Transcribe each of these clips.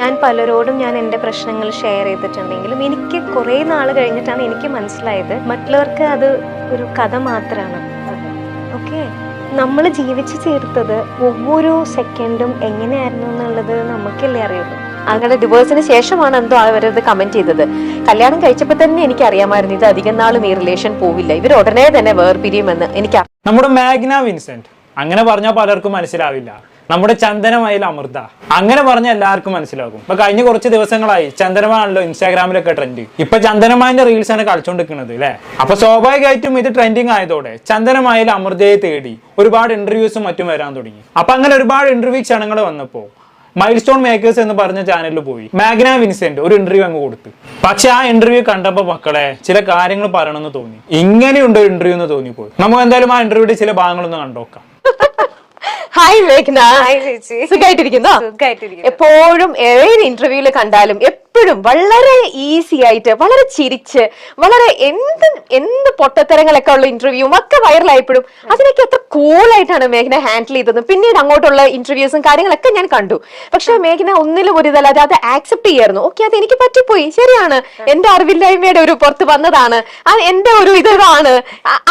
ഞാൻ പലരോടും ഞാൻ എന്റെ പ്രശ്നങ്ങൾ ഷെയർ ചെയ്തിട്ടുണ്ടെങ്കിലും എനിക്ക് കുറേ നാൾ കഴിഞ്ഞിട്ടാണ് എനിക്ക് മനസ്സിലായത്. മറ്റുള്ളവർക്ക് അത് ഒരു കഥ മാത്രമാണ് ഓക്കെ? നമ്മൾ ജീവിച്ചു ചേർത്തത് ഓരോ സെക്കൻഡും എങ്ങനെയായിരുന്നു എന്നുള്ളത് നമുക്കല്ലേ അറിയുള്ളൂ. അങ്ങനെ ഡിവോഴ്സിന് ശേഷമാണ് എന്തോ അവരത് കമന്റ് ചെയ്തത്. കല്യാണം കഴിച്ചപ്പോൾ തന്നെ എനിക്ക് അറിയാമായിരുന്നു ഇത് അധികം നാളും ഈ റിലേഷൻ പോവില്ല. ഇവർ ഉടനെ തന്നെ വേർപിരിയുമെന്ന് എനിക്ക് നമ്മുടെ മാഗ്ന വിൻസെന്റ്. അങ്ങനെ പറഞ്ഞാൽ പലർക്കും മനസ്സിലാവില്ല. നമ്മുടെ ചന്ദനമയിൽ അമൃത. അങ്ങനെ പറഞ്ഞ എല്ലാവർക്കും മനസ്സിലാകും. ഇപ്പൊ കഴിഞ്ഞ കുറച്ച് ദിവസങ്ങളായി ചന്ദനമാണല്ലോ ഇൻസ്റ്റാഗ്രാമിലൊക്കെ ട്രെൻഡ് ഇപ്പൊ ചന്ദനമായന്റെ റീൽസ് ആണ് കളിച്ചോണ്ടിരിക്കുന്നത് അല്ലേ അപ്പൊ സ്വാഭാവികമായിട്ടും ഇത് ട്രെൻഡിങ് ആയതോടെ ചന്ദനമായിൽ അമൃതയെ തേടി ഒരുപാട് ഇന്റർവ്യൂസും മറ്റും വരാൻ തുടങ്ങി. അപ്പൊ അങ്ങനെ ഒരുപാട് ഇന്റർവ്യൂ ക്ഷണങ്ങൾ വന്നപ്പോ മൈൽ സ്റ്റോൺ മേക്കേഴ്സ് എന്ന് പറഞ്ഞ ചാനലിൽ പോയി. മാഗ്ന വിൻസെന്റ് ഒരു ഇന്റർവ്യൂ അങ്ങ് കൊടുത്തു. പക്ഷെ ആ ഇന്റർവ്യൂ കണ്ടപ്പോ മക്കളെ ചില കാര്യങ്ങൾ പറയണമെന്ന് തോന്നി. ഇങ്ങനെയുണ്ട് ഇന്റർവ്യൂ എന്ന് തോന്നിപ്പോയി. നമുക്ക് എന്തായാലും ആ ഇന്റർവ്യൂടെ ചില ഭാഗങ്ങളൊന്ന് കണ്ടോക്കാം. ഹായ് മേഘ്ന ഹായ് ചേച്ചി. സുഖമായിട്ടിരിക്കുന്നോ സുഖമായിട്ടിരിക്കുന്നു. എപ്പോഴും ഏത് ഇന്റർവ്യൂൽ കണ്ടാലും എപ്പോഴും വളരെ ഈസി ആയിട്ട് വളരെ ചിരിച്ച് വളരെ എന്ത് എന്ത് പൊട്ടത്തരങ്ങളൊക്കെ ഉള്ള ഇന്റർവ്യൂവും ഒക്കെ വൈറലായപ്പോഴും അതിനൊക്കെ എത്ര കൂളായിട്ടാണ് മേഘന ഹാൻഡിൽ ചെയ്തത്. പിന്നീട് അങ്ങോട്ടുള്ള ഇന്റർവ്യൂസും കാര്യങ്ങളൊക്കെ ഞാൻ കണ്ടു. പക്ഷെ മേഘന ഒന്നിലും ഒരു ഇതല്ലാതെ അത് ആക്സെപ്റ്റ് ചെയ്യായിരുന്നു. ഓക്കെ അത് എനിക്ക് പറ്റിപ്പോയി. ശരിയാണ്. എന്റെ അറിവില്ലായ്മയുടെ ഒരു പുറത്ത് വന്നതാണ്. എന്റെ ഒരു ഇതാണ്.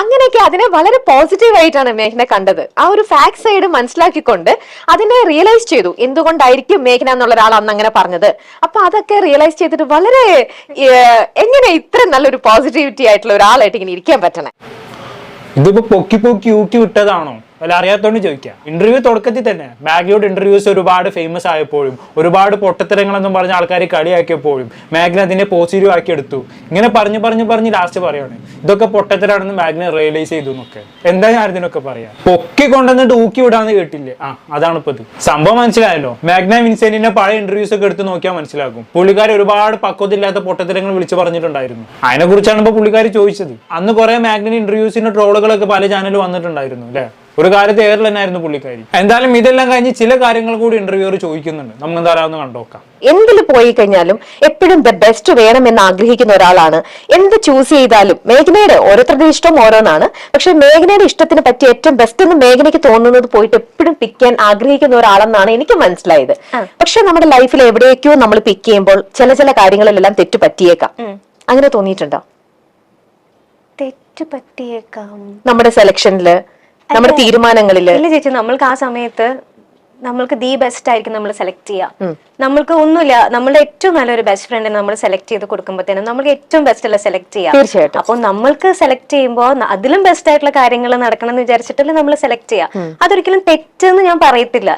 അങ്ങനെയൊക്കെ അതിനെ വളരെ പോസിറ്റീവ് ആയിട്ടാണ് മേഘന കണ്ടത്. ആ ഒരു ഫാക്ട് സൈഡ് മനസ്സിലാക്കിക്കൊണ്ട് അതിനെ റിയലൈസ് ചെയ്തു. എന്തുകൊണ്ടായിരിക്കും മേഘന എന്നുള്ള ഒരാൾ അന്ന് അങ്ങനെ പറഞ്ഞത്. അപ്പൊ അതൊക്കെ റിയലൈസ് ചെയ്തിട്ട് വളരെ എങ്ങനെ ഇത്ര നല്ലൊരു പോസിറ്റിവിറ്റി ആയിട്ടുള്ള ഒരാളായിട്ട് ഇങ്ങനെ ഇരിക്കാൻ പറ്റണേ? ഇതിപ്പോ പൊക്കി പൊക്കി ഊക്കി വിട്ടതാണോ? അല്ല അറിയാത്തോണ്ട് ചോദിക്കാം. ഇന്റർവ്യൂ തുടക്കത്തിൽ തന്നെ മാഗിയുടെ ഇന്റർവ്യൂസ് ഒരുപാട് ഫേമസ് ആയപ്പോഴും ഒരുപാട് പൊട്ടത്തരങ്ങളെന്നും പറഞ്ഞ ആൾക്കാർ കളിയാക്കിയപ്പോഴും മാഗ്ന അതിനെ പോസിറ്റീവ് ആക്കി എടുത്തു ഇങ്ങനെ പറഞ്ഞു പറഞ്ഞു പറഞ്ഞ് ലാസ്റ്റ് പറയാണ്. ഇതൊക്കെ പൊട്ടത്തരാണെന്ന് മാഗ്ന റിയലൈസ് ചെയ്തു എന്നൊക്കെ. എന്താ ഞാൻ ഇതിനൊക്കെ പറയാം? പൊക്കി കൊണ്ടുവന്നിട്ട് ഊക്കി വിടാന്ന് കേട്ടില്ലേ? ആ അതാണ് ഇപ്പൊ ഇത് സംഭവം മനസ്സിലായല്ലോ. മാഗ്ന വിൻസെന്റിന്റെ പഴയ ഇന്റർവ്യൂസ് ഒക്കെ എടുത്ത് നോക്കിയാൽ മനസ്സിലാക്കും പുള്ളിക്കാർ ഒരുപാട് പക്വതില്ലാത്ത പൊട്ടത്തരങ്ങൾ വിളിച്ചു പറഞ്ഞിട്ടുണ്ടായിരുന്നു. അതിനെ കുറിച്ചാണ് ഇപ്പൊ പുള്ളിക്കാർ ചോദിച്ചത്. അന്ന് കുറെ മാഗ്ന ഇന്റർവ്യൂസിന്റെ ട്രോളുകളൊക്കെ പല ചാനൽ വന്നിട്ടുണ്ടായിരുന്നു അല്ലെ? ഒരു കാര്യത്തിൽ ഏറിൽ തന്നെയായിരുന്നു പുള്ളിക്കാരി. എന്തായാലും ഇതെല്ലാം കഴിഞ്ഞ് ചില കാര്യങ്ങൾ കൂടി ഇന്റർവ്യൂർ ചോദിക്കുന്നുണ്ട്. നമുക്ക് എന്തായാലും കണ്ടോക്കാം എന്തിൽ പോയി കഴിഞ്ഞാലും എപ്പോഴും ദ ബെസ്റ്റ് വേണമെന്ന് ആഗ്രഹിക്കുന്ന ഒരാളാണ്. എന്ത് ചൂസ് ചെയ്താലും മേഘനയുടെ ഓരോരുത്തരുടെ ഇഷ്ടം ഓരോന്നാണ്. പക്ഷെ മേഘനയുടെ ഇഷ്ടത്തിന് പറ്റിയ ഏറ്റവും ബെസ്റ്റ് എന്ന് മേഘനയ്ക്ക് തോന്നുന്നത് പോയിട്ട് എപ്പോഴും പിക്ക് ചെയ്യാൻ ആഗ്രഹിക്കുന്ന ഒരാളെന്നാണ് എനിക്ക് മനസ്സിലായത്. പക്ഷെ നമ്മുടെ ലൈഫിൽ എവിടേക്കോ നമ്മൾ പിക്ക് ചെയ്യുമ്പോൾ ചില ചില കാര്യങ്ങളിലെല്ലാം തെറ്റ് പറ്റിയേക്കാം. അങ്ങനെ തോന്നിയിട്ടുണ്ടോ? തെറ്റ് പറ്റിയേക്കാം. നമ്മുടെ സെലക്ഷനിൽ നമ്മുടെ തീരുമാനങ്ങളിൽ ഇല്ല ചേച്ചി നമ്മൾക്ക് ആ സമയത്ത് നമ്മൾക്ക് ദി ബെസ്റ്റ് ആയിരിക്കും നമ്മൾ സെലക്ട് ചെയ്യുക നമ്മൾക്ക് ഒന്നുമില്ല നമ്മളുടെ ഏറ്റവും നല്ലൊരു ബെസ്റ്റ് ഫ്രണ്ടിനെ നമ്മൾ സെലക്ട് ചെയ്ത് കൊടുക്കുമ്പോഴത്തേനും നമ്മൾക്ക് ഏറ്റവും ബെസ്റ്റ് അല്ല സെലക്ട് ചെയ്യാം. തീർച്ചയായിട്ടും. അപ്പോൾ നമ്മൾക്ക് സെലക്ട് ചെയ്യുമ്പോൾ അതിലും ബെസ്റ്റ് ആയിട്ടുള്ള കാര്യങ്ങൾ നടക്കണം എന്ന് വിചാരിച്ചിട്ടല്ലേ നമ്മൾ സെലക്ട് ചെയ്യാം. അതൊരിക്കലും തെറ്റെന്ന് ഞാൻ പറയത്തില്ല.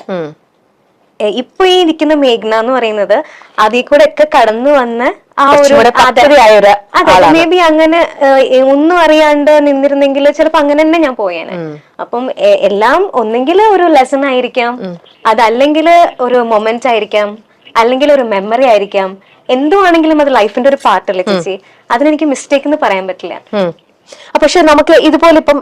ഇപ്പൊ ഈ ഇരിക്കുന്ന മേഘ്ന എന്ന് പറയുന്നത് അതിൽ കൂടെ ഒക്കെ കടന്നു വന്ന് ആ ഒരു അതെ. മേ ബി അങ്ങനെ ഒന്നും അറിയാണ്ട് നിന്നിരുന്നെങ്കിൽ ചിലപ്പോ അങ്ങനെ തന്നെ ഞാൻ പോയേനെ. അപ്പം എല്ലാം ഒന്നെങ്കിൽ ഒരു ലെസൺ ആയിരിക്കാം. അതല്ലെങ്കിൽ ഒരു മൊമെന്റ് ആയിരിക്കാം. അല്ലെങ്കിൽ ഒരു മെമ്മറി ആയിരിക്കാം. എന്തുവാണെങ്കിലും അത് ലൈഫിന്റെ ഒരു പാർട്ടല്ലേ ചേച്ചി? അതിനെനിക്ക് മിസ്റ്റേക്ക് എന്ന് പറയാൻ പറ്റില്ല. പക്ഷെ നമുക്ക് ഇതുപോലെ ഇപ്പം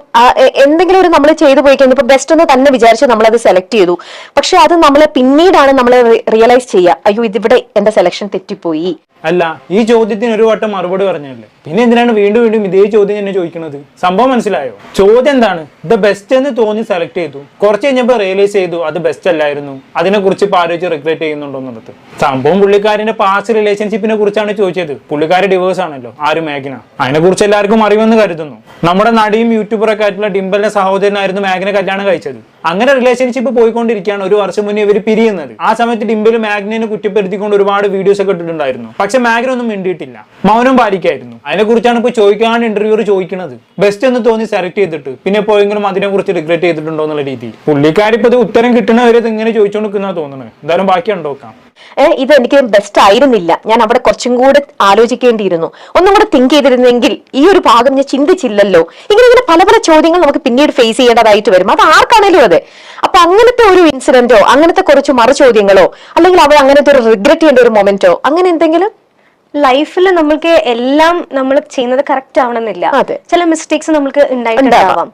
എന്തെങ്കിലും ഒരു നമ്മൾ ചെയ്തു പോയി കഴിഞ്ഞാൽ ഇപ്പൊ ബെസ്റ്റ് എന്ന് തന്നെ വിചാരിച്ച് നമ്മൾ അത് സെലക്ട് ചെയ്തു. പക്ഷെ അത് നമ്മൾ പിന്നീടാണ് നമ്മൾ റിയലൈസ് ചെയ്യുക അയ്യോ ഇതിവിടെ എന്റെ സെലക്ഷൻ തെറ്റിപ്പോയി. അല്ല ഈ ചോദ്യത്തിന് ഒരു വട്ടം മറുപടി പറഞ്ഞല്ലേ പിന്നെ എന്തിനാണ് വീണ്ടും വീണ്ടും ഇതേ ചോദ്യം തന്നെ ചോദിക്കുന്നത്? സംഭവം മനസ്സിലായോ? ചോദ്യം എന്താണ്? ദ ബെസ്റ്റ് എന്ന് തോന്നി സെലക്ട് ചെയ്തു. കുറച്ച് കഴിഞ്ഞപ്പോൾ റിയലൈസ് ചെയ്തു അത് ബെസ്റ്റ് അല്ലായിരുന്നു. അതിനെ കുറിച്ച് ഇപ്പൊ ആലോചിച്ച് റിഗ്രറ്റ് ചെയ്യുന്നുണ്ടോ എന്നുള്ളത്? സംഭവം പുള്ളിക്കാരന്റെ പാസ്റ്റ് റിലേഷൻഷിപ്പിനെ കുറിച്ചാണ് ചോദിച്ചത്. പുള്ളിക്കാരി ഡിവേഴ്സ് ആണല്ലോ ആരും മേഘന അതിനെ കുറിച്ച് എല്ലാവർക്കും അറിയുമെന്ന് കരുതുന്നു. നമ്മുടെ നടിയും യൂട്യൂബറൊക്കെ ആയിട്ടുള്ള ഡിംബലിന്റെ സഹോദരനായിരുന്നു മാഗിനെ കല്യാണം കഴിച്ചത്. അങ്ങനെ റിലേഷൻഷിപ്പ് പോയിക്കൊണ്ടിരിക്കുകയാണ് ഒരു വർഷം മുന്നേ ഇവർ പിരിയുന്നത്. ആ സമയത്ത് ഡിംബിൽ മാഗ്നെ കുറ്റപ്പെടുത്തിക്കൊണ്ട് ഒരുപാട് വീഡിയോസ് ഒക്കെ ഇട്ടിട്ടുണ്ടായിരുന്നു. പക്ഷെ മാഗ്ന ഒന്നും മിണ്ടിയിട്ടില്ല. മൗനം പാലിക്കായിരുന്നു. അതിനെ കുറിച്ചാണ് ഇപ്പൊ ചോദിക്കാണ്ട് ഇന്റർവ്യൂർ ചോദിക്കുന്നത് ബെസ്റ്റ് എന്ന് തോന്നി സെലക്ട് ചെയ്തിട്ട്. പിന്നെ പോയെങ്കിലും അതിനെ കുറിച്ച് റിഗ്രറ്റ് ചെയ്തിട്ടുണ്ടോ എന്നുള്ള രീതിയിൽ. പുള്ളിക്കാരി ഇപ്പൊ ഇത് ഉത്തരം കിട്ടണവരെ ഇത് ഇങ്ങനെ ചോദിച്ചുകൊണ്ടിരിക്കുന്ന തോന്നുന്നത് എന്തായാലും ബാക്കി ഉണ്ടോക്കാം ഇത് എനിക്ക് ബെസ്റ്റ് ആയിരുന്നില്ല. ഞാൻ അവിടെ കുറച്ചും കൂടെ ആലോചിക്കേണ്ടിയിരുന്നു. ഒന്നും കൂടെ തിങ്ക് ചെയ്തിരുന്നെങ്കിൽ ഈ ഒരു ഭാഗം ഞാൻ ചിന്തിച്ചില്ലല്ലോ. ഇങ്ങനെ ഇങ്ങനെ പല പല ചോദ്യങ്ങൾ നമുക്ക് പിന്നീട് ഫേസ് ചെയ്യേണ്ടതായിട്ട് വരും. അത് ആർക്കാണേലും അതെ. അപ്പൊ അങ്ങനത്തെ ഒരു ഇൻസിഡന്റോ അങ്ങനത്തെ കുറച്ച് മറുചോദ്യങ്ങളോ അല്ലെങ്കിൽ അവർ അങ്ങനത്തെ ഒരു റിഗ്രറ്റ് ചെയ്യേണ്ട ഒരു മൊമെന്റോ അങ്ങനെ എന്തെങ്കിലും? ലൈഫിൽ നമ്മൾക്ക് എല്ലാം നമ്മൾ ചെയ്യുന്നത് കറക്റ്റ് ആവണമെന്നില്ല. ചില മിസ്റ്റേക്സ് നമ്മൾക്ക് ഉണ്ടായിട്ടുണ്ടാവാം.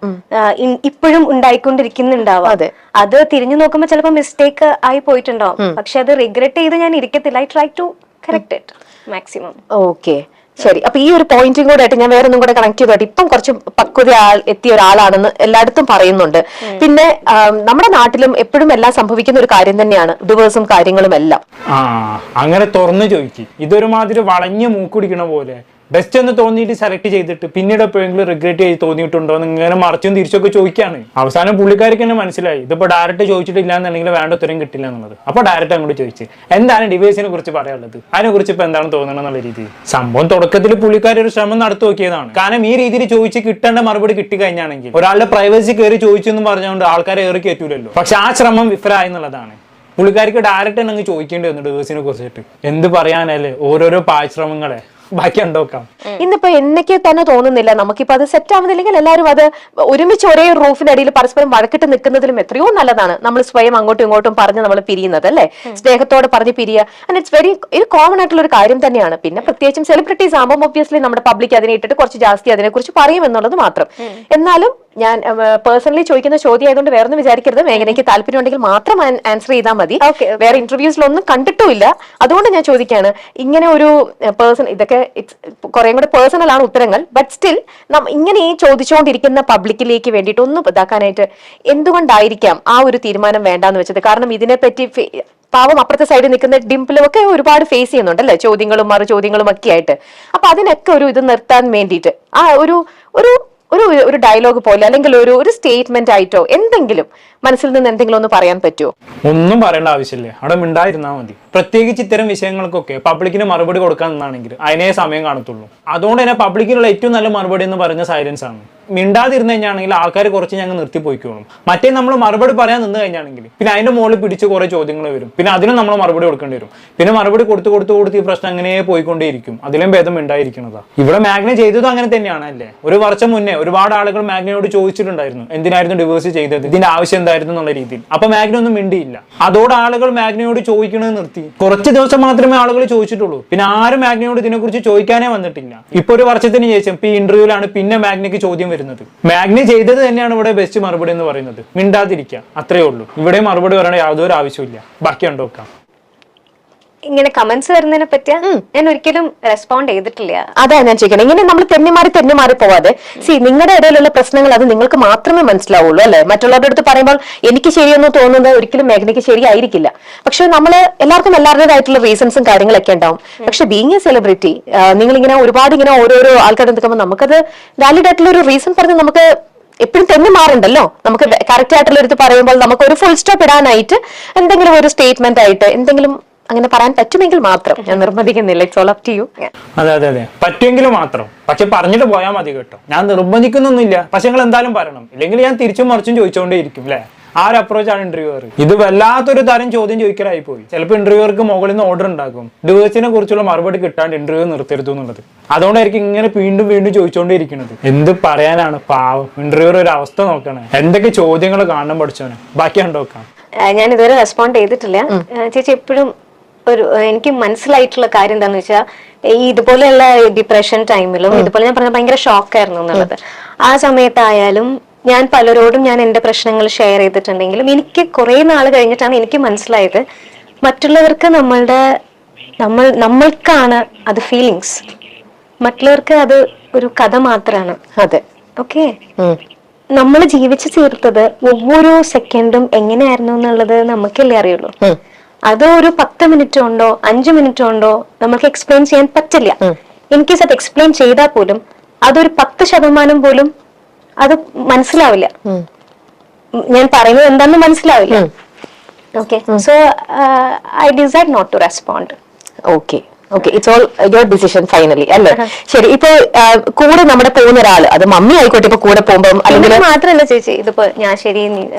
ഇപ്പോഴും ഉണ്ടായിക്കൊണ്ടിരിക്കുന്നുണ്ടാവാം. അതെ. അത് തിരിഞ്ഞു നോക്കുമ്പോൾ ചിലപ്പോൾ മിസ്റ്റേക്ക് ആയി പോയിട്ടുണ്ടാവും. പക്ഷെ അത് റിഗ്രറ്റ് ചെയ്ത് ഞാൻ ഇരിക്കത്തില്ല. I try to correct it maximum okay. ശരി. അപ്പൊ ഈ ഒരു പോയിന്റും കൂടെ ആയിട്ട് ഞാൻ വേറെ ഒന്നും കൂടെ കണക്ട് ചെയ്തോട്ടെ ഇപ്പം കുറച്ച് പക്വത ആൾ എത്തിയ ഒരാളാണെന്ന് എല്ലായിടത്തും പറയുന്നുണ്ട്. പിന്നെ നമ്മുടെ നാട്ടിലും എപ്പോഴും എല്ലാം സംഭവിക്കുന്ന ഒരു കാര്യം തന്നെയാണ് ഡിവേഴ്സും കാര്യങ്ങളും എല്ലാം. ആ അങ്ങനെ തുറന്നു ചോദിക്കും. ഇതൊരുമാതിരി വളഞ്ഞു മൂക്കുടിക്കണ പോലെ. ബെസ്റ്റ് എന്ന് തോന്നിയിട്ട് സെലക്ട് ചെയ്തിട്ട് പിന്നീട് എപ്പോഴെങ്കിലും റിഗ്രറ്റ് ചെയ്ത് തോന്നിയിട്ടുണ്ടോ എന്ന് ഇങ്ങനെ മറിച്ചും തിരിച്ചൊക്കെ ചോദിക്കുകയാണ്. അവസാനം പുള്ളിക്കാർക്ക് തന്നെ മനസ്സിലായി. ഇതിപ്പോ ഡയറക്റ്റ് ചോദിച്ചിട്ടില്ല എന്നുണ്ടെങ്കിൽ വേണ്ട ഉത്തരം കിട്ടില്ല എന്നുള്ളത്. അപ്പൊ ഡയറക്റ്റ് അങ്ങോട്ട് ചോദിച്ചു. എന്താണ് ഡിവൈസിനെ കുറിച്ച് പറയാനുള്ളത്? അതിനെ കുറിച്ച് ഇപ്പൊ എന്താണ് തോന്നണം എന്നുള്ള രീതിയിൽ. സംഭവം തുടക്കത്തിൽ പുള്ളിക്കാർ ഒരു ശ്രമം നടത്തി നോക്കിയതാണ്. കാരണം ഈ രീതിയിൽ ചോദിച്ച് കിട്ടേണ്ട മറുപടി കിട്ടി കഴിഞ്ഞാണെങ്കിൽ ഒരാളുടെ പ്രൈവസി കയറി ചോദിച്ചു എന്ന് പറഞ്ഞുകൊണ്ട് ആൾക്കാരെ ഏറി കയറ്റൂലല്ലോ. പക്ഷെ ആ ശ്രമം വിഫലമായി എന്നുള്ളതാണ്. പുള്ളിക്കാർക്ക് ഡയറക്റ്റ് തന്നെ അങ്ങ് ചോദിക്കേണ്ടി വന്നു ഡിവേഴ്സിനെ കുറിച്ചിട്ട്. എന്ത് പറയാനല്ലേ? ഓരോരോ പാഴ്ശ്രമങ്ങളെ. ബാക്കി ഉണ്ടോക്കാം. ഇന്നിപ്പോ എന്നൊക്കെ തന്നെ തോന്നുന്നില്ല. നമുക്കിപ്പോ അത് സെറ്റ് ആവുന്നില്ലെങ്കിൽ എല്ലാവരും അത് ഒരുമിച്ച് ഒരേ റൂഫിനടിയിൽ പരസ്പരം വഴക്കിട്ട് നിൽക്കുന്നതിലും എത്രയോ നല്ലതാണ്. നമ്മൾ സ്വയം അങ്ങോട്ടും ഇങ്ങോട്ടും പറഞ്ഞ് നമ്മൾ പിരിയുന്നത് അല്ലേ? സ്നേഹത്തോടെ പറഞ്ഞ് പിരിയുക. ആൻഡ് ഇറ്റ്സ് വെരി ഇത് കോമൺ ആയിട്ടുള്ള ഒരു കാര്യം തന്നെയാണ്. പിന്നെ പ്രത്യേകിച്ചും സെലിബ്രിറ്റീസ് ആകുമ്പോൾ ഒബ്വിയസ്ലി നമ്മുടെ പബ്ലിക് അതിനെ ഇട്ടിട്ട് കുറച്ച് ജാസ്തി അതിനെക്കുറിച്ച് പറയും എന്നുള്ളത് മാത്രം. എന്നാലും ഞാൻ പേഴ്സണലി ചോദിക്കുന്ന ചോദ്യം ആയതുകൊണ്ട് വേറെ ഒന്നും വിചാരിക്കരുത്. മേഘനയ്ക്ക് താല്പര്യം ഉണ്ടെങ്കിൽ മാത്രം ആൻസർ ചെയ്താൽ മതി. വേറെ ഇന്റർവ്യൂസിലൊന്നും കണ്ടിട്ടുമില്ല. അതുകൊണ്ട് ഞാൻ ചോദിക്കാണ് ഇങ്ങനെ ഒരു പേഴ്സൺ ഇതൊക്കെ കുറെ കൂടെ പേഴ്സണൽ ആണ് ഉത്തരങ്ങൾ. ബട്ട് സ്റ്റിൽ ഇങ്ങനെ ഈ ചോദിച്ചുകൊണ്ടിരിക്കുന്ന പബ്ലിക്കിലേക്ക് വേണ്ടിയിട്ട് ഒന്ന് ഇതാക്കാനായിട്ട് എന്തുകൊണ്ടായിരിക്കാം ആ ഒരു തീരുമാനം വേണ്ടാന്ന് വെച്ചത്? കാരണം ഇതിനെപ്പറ്റി പാവം അപ്പുറത്തെ സൈഡിൽ നിൽക്കുന്ന ഡിംപിളും ഒക്കെ ഒരുപാട് ഫേസ് ചെയ്യുന്നുണ്ടല്ലേ? ചോദ്യങ്ങളും മറു ചോദ്യങ്ങളും ഒക്കെ ആയിട്ട്. അപ്പൊ അതിനൊക്കെ ഒരു ഇത് നിർത്താൻ വേണ്ടിയിട്ട് ആ ഒരു ഒരു ഒരു ഒരു ഡയലോഗ് പോലെ അല്ലെങ്കിൽ ഒരു ഒരു സ്റ്റേറ്റ്മെന്റ് ആയിട്ടോ എന്തെങ്കിലും മനസ്സിൽ നിന്ന് എന്തെങ്കിലും ഒന്ന് പറയാൻ പറ്റുമോ ഒന്നും പറയേണ്ട ആവശ്യമില്ല. അവിടെ മിണ്ടായിരുന്നാൽ മതി. പ്രത്യേകിച്ച് ഇത്തരം വിഷയങ്ങൾക്കൊക്കെ പബ്ലിക്കിന് മറുപടി കൊടുക്കാൻ നിന്നാണെങ്കിൽ അതിനേ സമയം കാണത്തുള്ളൂ. അതുകൊണ്ട് തന്നെ പബ്ലിക്കിനുള്ള ഏറ്റവും നല്ല മറുപടി എന്ന് പറയുന്ന സൈലൻസ് ആണ്. മിണ്ടാതിരുന്ന് കഴിഞ്ഞാണെങ്കിൽ ആൾക്കാർ കുറച്ച് ഞങ്ങൾ നിർത്തി പോയിക്കോളും. മറ്റേ നമ്മൾ മറുപടി പറയാൻ നിന്ന് കഴിഞ്ഞാണെങ്കിൽ പിന്നെ അതിന്റെ മുകളിൽ പിടിച്ച് കുറെ ചോദ്യങ്ങൾ വരും. പിന്നെ അതിനും നമ്മൾ മറുപടി കൊടുക്കേണ്ടി വരും. പിന്നെ മറുപടി കൊടുത്ത് കൊടുത്ത് കൊടുത്ത് ഈ പ്രശ്നം അങ്ങനെ പോയിക്കൊണ്ടേയിരിക്കും. അതിലും ഭേദം ഉണ്ടായിരിക്കുന്നതാ ഇവിടെ മാഗ്ന ചെയ്തതും അങ്ങനെ തന്നെയാണ് അല്ലേ? ഒരു വർഷം മുന്നേ ഒരുപാട് ആളുകൾ മാഗ്നയോട് ചോദിച്ചിട്ടുണ്ടായിരുന്നു. എന്തിനായിരുന്നു ഡിവോഴ്സ് ചെയ്തത്? ഇതിന്റെ ആവശ്യം എന്തായിരുന്നു എന്നുള്ള രീതിയിൽ. അപ്പൊ മാഗ്ന ഒന്നും മിണ്ടിയില്ല. അതോടെ ആളുകൾ മാഗ്നയോട് ചോദിക്കണത് നിർത്തി. കുറച്ച് ദിവസം മാത്രമേ ആളുകൾ ചോദിച്ചിട്ടുള്ളൂ. പിന്നെ ആരും മാഗ്നയോട് ഇതിനെക്കുറിച്ച് ചോദിക്കാനേ വന്നിട്ടില്ല. ഇപ്പൊ ഒരു വർഷത്തിന് ശേഷം ഇപ്പൊ ഈ ഇന്റർവ്യൂലാണ് പിന്നെ മാഗ്നയ്ക്ക് ചോദ്യം വരുന്നത്. മാഗ്ന ചെയ്തത് തന്നെയാണ് ഇവിടെ ബെസ്റ്റ് മറുപടി എന്ന് പറയുന്നത്. മിണ്ടാതിരിക്കുക അത്രേ ഉള്ളൂ. ഇവിടെ മറുപടി പറയണ യാതൊരു ആവശ്യമില്ല ബാക്കി ഉണ്ടോക്കാം ഇങ്ങനെ കമന്റ്സ് വരുന്നതിനെ പറ്റിയാ ഞാൻ ഒരിക്കലും റെസ്പോണ്ട് ചെയ്തിട്ടില്ല. അതാ ഞാൻ ചോദിക്കണം. ഇങ്ങനെ നമ്മൾ തെന്നിമാറി തെന്നിമാറി പോവാതെ സി നിങ്ങളുടെ ഇടയിലുള്ള പ്രശ്നങ്ങൾ അത് നിങ്ങൾക്ക് മാത്രമേ മനസ്സിലാവുള്ളൂ അല്ലെ? മറ്റുള്ളവരുടെ അടുത്ത് പറയുമ്പോൾ എനിക്ക് ശരിയെന്ന് തോന്നുന്നത് ഒരിക്കലും മേഘനയ്ക്ക് ശരിയായിരിക്കില്ല. പക്ഷെ നമ്മൾ എല്ലാവർക്കും എല്ലാവരുടേതായിട്ടുള്ള റീസൺസും കാര്യങ്ങളൊക്കെ ഉണ്ടാവും. പക്ഷെ ബീങ് എ സെലിബ്രിറ്റി നിങ്ങൾ ഇങ്ങനെ ഒരുപാട് ഇങ്ങനെ ഓരോരോ ആൾക്കാർ നിൽക്കുമ്പോൾ നമുക്കത് വാലിഡ് ആയിട്ടുള്ള ഒരു റീസൺ പറഞ്ഞ് നമുക്ക് എപ്പോഴും തെന്നി മാറുണ്ടല്ലോ? നമുക്ക് കറക്റ്റ് ആയിട്ടുള്ള ഒരു പറയുമ്പോൾ നമുക്ക് ഒരു ഫുൾ സ്റ്റോപ്പ് ഇടാനായിട്ട് എന്തെങ്കിലും ഒരു സ്റ്റേറ്റ്മെന്റ് ആയിട്ട് എന്തെങ്കിലും അങ്ങനെ പറയാൻ പറ്റുമെങ്കിൽ മാത്രം. ഞാൻ നിർബന്ധിക്കുന്നില്ല. It's all up to you അതെ അതെ അതെ. പറ്റുമെങ്കിലും മാത്രം. പക്ഷെ പറഞ്ഞിട്ട് പോയാൽ മതി കേട്ടോ. ഞാൻ നിർബന്ധിക്കുന്നൊന്നുമില്ല. പക്ഷെ നിങ്ങൾ എന്തായാലും പറയണം. ഇല്ലെങ്കിൽ ഞാൻ തിരിച്ചും മറിച്ചും ചോദിച്ചുകൊണ്ടേ ഇരിക്കും അല്ലേ ആ ഒരു അപ്രോച്ചാണ് ഇന്റർവ്യൂവർ ഇത് വല്ലാത്തൊരു തരം ചോദ്യം ചോദിക്കലായി പോയി. ചിലപ്പോൾ ഇന്റർവ്യൂവർക്ക് മുകളിൽ നിന്ന് ഓർഡർ ഉണ്ടാക്കും ഡിവേഴ്സിനെ കുറിച്ചുള്ള മറുപടി കിട്ടാണ്ട് ഇന്റർവ്യൂ നിർത്തരുത് എന്നുള്ളത്. അതുകൊണ്ടായിരിക്കും ഇങ്ങനെ വീണ്ടും വീണ്ടും ചോദിച്ചുകൊണ്ടേ ഇരിക്കുന്നത് എന്ത് പറയാനാണ് പാവം? ഇന്റർവ്യൂവർ ഒരു അവസ്ഥ നോക്കണേ. എന്തൊക്കെ ചോദ്യങ്ങൾ കാണണം പഠിച്ചോനെ ബാക്കി കണ്ടോക്കാം ഞാൻ ഇതുവരെ റെസ്പോണ്ട് ചെയ്തിട്ടില്ല. ചേച്ചി എപ്പോഴും ഒരു എനിക്ക് മനസ്സിലായിട്ടുള്ള കാര്യം എന്താണെന്ന് വെച്ചാൽ ഈ ഇതുപോലെയുള്ള ഡിപ്രഷൻ ടൈമിലും ഇതുപോലെ ഞാൻ പറഞ്ഞ ഭയങ്കര ഷോക്കായിരുന്നു എന്നുള്ളത്. ആ സമയത്തായാലും ഞാൻ പലരോടും ഞാൻ എന്റെ പ്രശ്നങ്ങൾ ഷെയർ ചെയ്തിട്ടുണ്ടെങ്കിലും എനിക്ക് കുറെ നാൾ കഴിഞ്ഞിട്ടാണ് എനിക്ക് മനസ്സിലായത് മറ്റുള്ളവർക്ക് നമ്മളുടെ നമ്മൾ നമ്മൾക്കാണ് അത് ഫീലിങ്സ് മറ്റുള്ളവർക്ക് അത് ഒരു കഥ മാത്രമാണ് അതെ. ഓക്കെ നമ്മൾ ജീവിച്ചു തീർത്തത് ഓരോ സെക്കൻഡും എങ്ങനെയായിരുന്നു എന്നുള്ളത് നമുക്കല്ലേ അറിയുള്ളൂ. അത് ഒരു പത്ത് മിനിറ്റ് ഉണ്ടോ അഞ്ചു മിനിറ്റ് ഉണ്ടോ നമുക്ക് എക്സ്പ്ലെയിൻ ചെയ്യാൻ പറ്റില്ല. ഇൻകേസ് അത് എക്സ്പ്ലെയിൻ ചെയ്താൽ പോലും അതൊരു പത്ത് ശതമാനം പോലും അത് മനസ്സിലാവില്ല. ഞാൻ പറയുന്നത് എന്താണെന്ന് മനസ്സിലാവില്ല. Okay so I decide not to respond okay okay it's all your decision finally അല്ലേ? ശരി ഇപ്പൊ കൂടെ നമ്മുടെ പോകുന്ന ഒരാൾ അത് മമ്മി ആയിക്കോട്ടെ ഇപ്പൊ കൂടെ പോകുമ്പോൾ അല്ലെങ്കിൽ മാത്രല്ല ചേച്ചി ഇതിപ്പോ ഞാൻ ശരി നീ-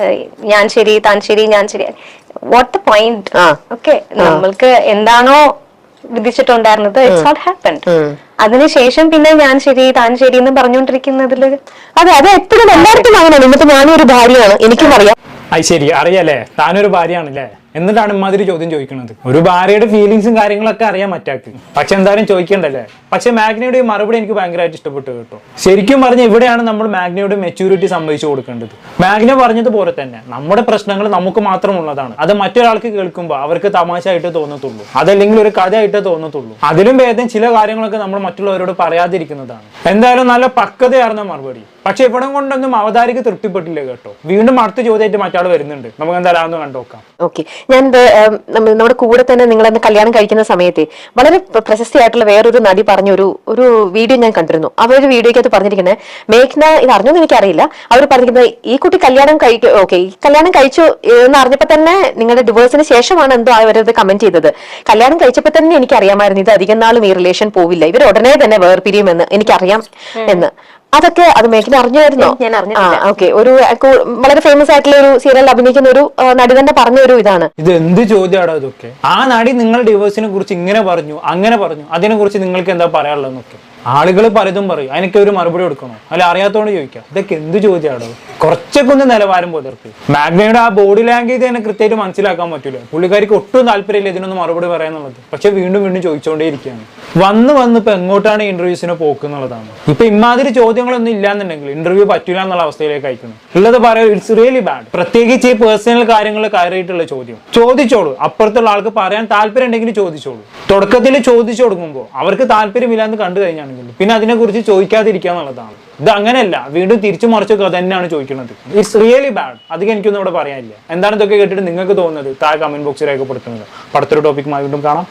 ഞാൻ ശരി താൻ ശരി ഞാൻ ശരി. What the point. ഓക്കെ നമ്മൾക്ക് എന്താണോ വിധിച്ചിട്ടുണ്ടായിരുന്നത് ഇറ്റ്സ് നോട്ട് ഹാപ്പൺ അതിനുശേഷം പിന്നെ ഞാൻ ശരി താൻ ശരി എന്ന് പറഞ്ഞുകൊണ്ടിരിക്കുന്നതിൽ അതെ അത് എപ്പോഴും എല്ലാവർക്കും അങ്ങനെയാണ്. ഇന്നത്തെ ഞാനും ഒരു ഭാര്യയാണ് എനിക്കും അറിയാം. അത് ശരി അറിയാലേ? താനൊരു ഭാര്യയാണല്ലേ? എന്നിട്ടാണ് ഇമാതിരി ചോദ്യം ചോദിക്കുന്നത്. ഒരു ഭാര്യയുടെ ഫീലിങ്സും കാര്യങ്ങളൊക്കെ അറിയാൻ മറ്റാക്ക്. പക്ഷെ എന്തായാലും ചോദിക്കണ്ടല്ലേ? പക്ഷെ മാഗ്നയുടെ മറുപടി എനിക്ക് ഭയങ്കരമായിട്ട് ഇഷ്ടപ്പെട്ടു കേട്ടോ. ശരിക്കും പറഞ്ഞ ഇവിടെയാണ് നമ്മൾ മാഗ്നയുടെ മെച്യൂരിറ്റി സംഭവിച്ചു കൊടുക്കേണ്ടത്. മാഗ്ന പറഞ്ഞതുപോലെ തന്നെ നമ്മുടെ പ്രശ്നങ്ങൾ നമുക്ക് മാത്രമുള്ളതാണ്. അത് മറ്റൊരാൾക്ക് കേൾക്കുമ്പോൾ അവർക്ക് തമാശയായിട്ട് തോന്നത്തുള്ളൂ. അതല്ലെങ്കിൽ ഒരു കഥയായിട്ട് തോന്നത്തുള്ളൂ. അതിലും ഭേദം ചില കാര്യങ്ങളൊക്കെ നമ്മൾ മറ്റുള്ളവരോട് പറയാതിരിക്കുന്നതാണ്. എന്തായാലും നല്ല പക്വതയാർന്ന മറുപടി. പക്ഷെ ഇവിടം കൊണ്ടൊന്നും അവതാരിക തൃപ്തിപ്പെട്ടില്ല കേട്ടോ. വീണ്ടും അടുത്ത ചോദ്യമായിട്ട് മറ്റാൾ വരുന്നുണ്ട്. നമുക്ക് എന്തായാലും കണ്ടുനോക്കാം. ഓക്കെ ഞാൻ നമ്മുടെ കൂടെ തന്നെ നിങ്ങൾ അന്ന് കല്യാണം കഴിക്കുന്ന സമയത്തെ വളരെ പ്ര- പ്രശസ്തിയായിട്ടുള്ള വേറൊരു നടി പറഞ്ഞ ഒരു ഒരു വീഡിയോ ഞാൻ കണ്ടിരുന്നു. അവരൊരു വീഡിയോയ്ക്കകത്ത് പറഞ്ഞിരിക്കുന്നത് മേഘ്ന ഇത് അറിഞ്ഞോന്ന് എനിക്കറിയില്ല. അവർ പറഞ്ഞിരിക്കുന്നത് ഈ കുട്ടി കല്യാണം കഴിക്കും ഓക്കെ ഈ കല്യാണം കഴിച്ചു എന്ന് അറിഞ്ഞപ്പോ തന്നെ നിങ്ങളുടെ ഡിവോഴ്സിന് ശേഷമാണ് എന്തോ അവരത് കമന്റ് ചെയ്തത്. കല്യാണം കഴിച്ചപ്പോ തന്നെ എനിക്ക് അറിയാമായിരുന്നു ഇത് അധികം നാളും ഈ റിലേഷൻ പോവില്ല. ഇവർ ഉടനെ തന്നെ വേർപിരിയുമെന്ന് എനിക്കറിയാം എന്ന്. അതൊക്കെ അത് മേഘ്ന അറിഞ്ഞായിരുന്നോ ഞാൻ അറിഞ്ഞിട്ടില്ല. ഓക്കെ. ഒരു വളരെ ഫേമസ് ആയിട്ടുള്ള ഒരു സീരിയലിൽ അഭിനയിക്കുന്ന ഒരു ആ, നടി തന്നെ പറഞ്ഞ ഒരു ഇതാണ്. ഇത് എന്ത് ചോദ്യമാണോ ഇതൊക്കെ? ആ നടി നിങ്ങൾ ഡിവോഴ്സിനെ കുറിച്ച് ഇങ്ങനെ പറഞ്ഞു അങ്ങനെ പറഞ്ഞു അതിനെ കുറിച്ച് നിങ്ങൾക്ക് എന്താ പറയാനുള്ളത് ആളുകൾ പലതും പറയും. അതിനൊക്കെ ഒരു മറുപടി കൊടുക്കണോ? അല്ല അറിയാത്തോണ്ട് ചോദിക്കാം. ഇതൊക്കെ എന്ത് ചോദ്യമാണോ കുറച്ചൊക്കെ ഒന്ന് നിലവാരം പുലർത്തി. മാഗ്നയുടെ ആ ബോഡി ലാംഗ്വേജ് തന്നെ കൃത്യമായിട്ട് മനസ്സിലാക്കാൻ പറ്റൂല. പുള്ളിക്കാർക്ക് ഒട്ടും താല്പര്യമില്ല ഇതിനൊന്ന് മറുപടി പറയാന്നുള്ളത് പക്ഷെ വീണ്ടും വീണ്ടും ചോദിച്ചുകൊണ്ടേ ഇരിക്കുകയാണ് വന്ന് വന്ന് ഇപ്പൊ എങ്ങോട്ടാണ് ഇന്റർവ്യൂസിന് പോക്ക് എന്നുള്ളതാണ് ഇപ്പൊ ഇമാതിരി ചോദ്യങ്ങളൊന്നും ഇല്ലാന്നുണ്ടെങ്കിൽ ഇന്റർവ്യൂ പറ്റൂല എന്നുള്ള അവസ്ഥയിലേക്ക് അയക്കുന്നു. ഉള്ളത് പറയാം ഇറ്റ്സ് റിയലി ബാഡ് പ്രത്യേകിച്ച് ഈ പേഴ്സണൽ കാര്യങ്ങൾ കയറിയിട്ടുള്ള ചോദ്യം. ചോദിച്ചോളൂ. അപ്പുറത്തുള്ള ആൾക്ക് പറയാൻ താല്പര്യം ഉണ്ടെങ്കിൽ ചോദിച്ചോളൂ. തുടക്കത്തിൽ ചോദിച്ചു കൊടുക്കുമ്പോൾ അവർക്ക് താല്പര്യമില്ലാന്ന് കണ്ടു കഴിഞ്ഞാണെങ്കിൽ പിന്നെ അതിനെക്കുറിച്ച് ചോദിക്കാതിരിക്കുക എന്നുള്ളതാണ്. ഇത് അങ്ങനെയല്ല. വീണ്ടും തിരിച്ചു മറിച്ചൊക്കെ തന്നെയാണ് ചോദിക്കുന്നത്. ഇറ്റ്സ് റിയലി ബാഡ് അധികം എനിക്കൊന്നും ഇവിടെ പറയാനില്ല. എന്താണ് ഇതൊക്കെ കേട്ടിട്ട് നിങ്ങൾക്ക് തോന്നുന്നത്? താഴെ കമന്റ് ബോക്സിൽ രേഖപ്പെടുത്തുന്നത്. അടുത്തൊരു ടോപ്പിക്കുമായി വീണ്ടും കാണാം.